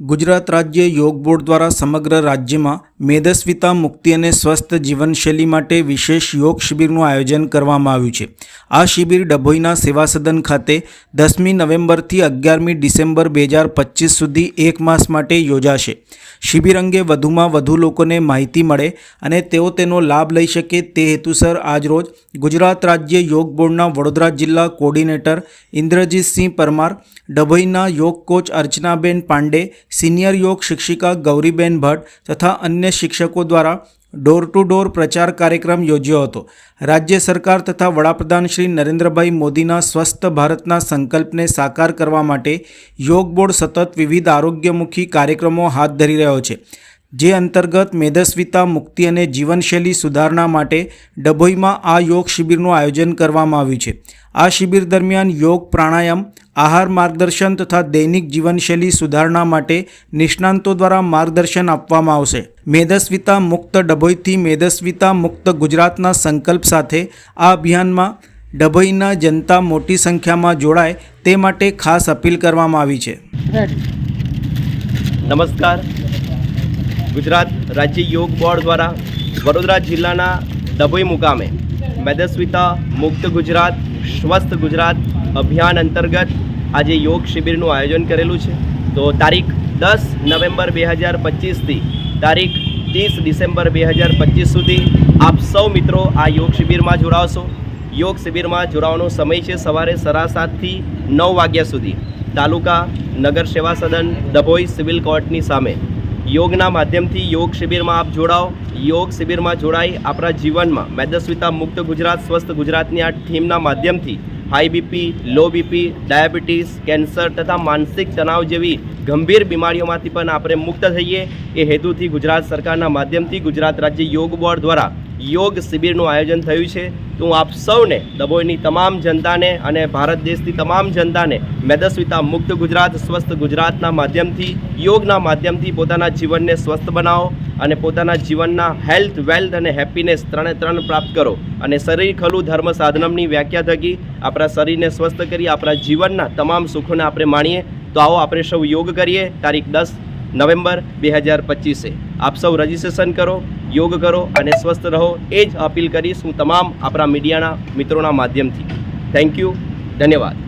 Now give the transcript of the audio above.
ગુજરાત રાજ્ય યોગ બોર્ડ દ્વારા સમગ્ર રાજ્યમાં મેદસ્વીતા મુક્તિ અને સ્વસ્થ જીવનશૈલી માટે વિશેષ યોગ શિબિરનું આયોજન કરવામાં આવ્યું છે. આ શિબિર ડભોઈના સેવા સદન ખાતે દસમી નવેમ્બરથી અગિયારમી ડિસેમ્બર બે હજાર પચીસ સુધી એક માસ માટે યોજાશે. શિબિર અંગે વધુમાં વધુ લોકોને માહિતી મળે અને તેઓ તેનો લાભ લઈ શકે તે હેતુસર આજરોજ ગુજરાત રાજ્ય યોગ બોર્ડના વડોદરા જિલ્લા કોર્ડિનેટર ઇન્દ્રજીતસિંહ પરમાર, ડભોઈના યોગ કોચ અર્ચનાબેન પાંડે, સિનિયર યોગ શિક્ષિકા ગૌરીબેન ભટ્ટ તથા અન્ય શિક્ષકો દ્વારા ડોર ટુ ડોર પ્રચાર કાર્યક્રમ યોજ્યો હતો. રાજ્ય સરકાર તથા વડાપ્રધાન શ્રી નરેન્દ્રભાઈ મોદીના સ્વસ્થ ભારતના સંકલ્પને સાકાર કરવા માટે યોગ બોર્ડ સતત વિવિધ આરોગ્યમુખી કાર્યક્રમો હાથ ધરી રહ્યો છે. જે અંતર્ગત મેદસ્વીતા મુક્તિ અને જીવનશૈલી સુધારણા માટે ડભોઈમાં આ યોગ શિબિરનું આયોજન કરવામાં આવ્યું છે. આ શિબિર દરમિયાન યોગ, પ્રાણાયામ, આહાર માર્ગદર્શન તથા દૈનિક જીવનશૈલી સુધારણા માટે નિષ્ણાંતો દ્વારા માર્ગદર્શન આપવામાં આવશે. મેદસ્વીતા મુક્ત ડભોઈથી મેદસ્વીતા મુક્ત ગુજરાતના સંકલ્પ સાથે આ અભિયાનમાં ડભોઈના જનતા મોટી સંખ્યામાં જોડાય તે માટે ખાસ અપીલ કરવામાં આવી છે. નમસ્કાર. ગુજરાત રાજ્ય યોગ બોર્ડ દ્વારા વડોદરા જિલ્લાના ડભોઈ મુકામે મેદસ્વીતા મુક્ત ગુજરાત, સ્વસ્થ ગુજરાત અભિયાન અંતર્ગત આજે યોગ શિબિરનું આયોજન કરેલું છે. તો તારીખ દસ નવેમ્બર બે હજાર પચીસથી તારીખ ત્રીસ ડિસેમ્બર બે હજાર પચીસ સુધી આપ સૌ મિત્રો આ યોગ શિબિરમાં જોડાવશો. યોગ શિબિરમાં જોડાવાનો સમય છે સવારે સરા સાતથી નવ વાગ્યા સુધી. તાલુકા નગર સેવા સદન ડભોઈ સિવિલ કોર્ટની સામે. યોગના માધ્યમથી યોગ શિબિરમાં આપ જોડાઓ. યોગ શિબિરમાં જોડાઈ આપણા જીવનમાં મેદસ્વીતા મુક્ત ગુજરાત, સ્વસ્થ ગુજરાતની આ થીમના માધ્યમથી high BP low BP diabetes cancer તથા માનસિક તણાવ જેવી ગંભીર બીમારીઓમાંથી પણ આપણે મુક્ત થઈએ. એ હેતુથી ગુજરાત સરકારના માધ્યમથી ગુજરાત રાજ્ય યોગ બોર્ડ દ્વારા યોગ શિબિરનું આયોજન થયું છે. તો હું આપ સૌને ડભોઈની તમામ જનતાને અને ભારત દેશની તમામ જનતાને મેદસ્વીતા મુક્ત ગુજરાત, સ્વસ્થ ગુજરાતના માધ્યમથી, યોગના માધ્યમથી પોતાના જીવનને સ્વસ્થ બનાવો અને પોતાના જીવનના હેલ્થ, વેલ્થ અને હેપીનેસ ત્રણે ત્રણ પ્રાપ્ત કરો અને શરીર ખલું ધર્મ સાધનમની વ્યાખ્યા થકી આપણા શરીરને સ્વસ્થ કરી, આપણા જીવનના તમામ સુખોને આપણે માણીએ. તો આવો આપણે સૌ યોગ કરીએ. તારીખ દસ નવેમ્બર બે હજાર પચીસે. આપ સૌ રજિસ્ટ્રેશન કરો. યોગ કરો અને સ્વસ્થ રહો, એ જ અપીલ કરીશ હું તમામ આપણા મીડિયાના મિત્રોના માધ્યમથી. થેન્ક યુ ધન્યવાદ.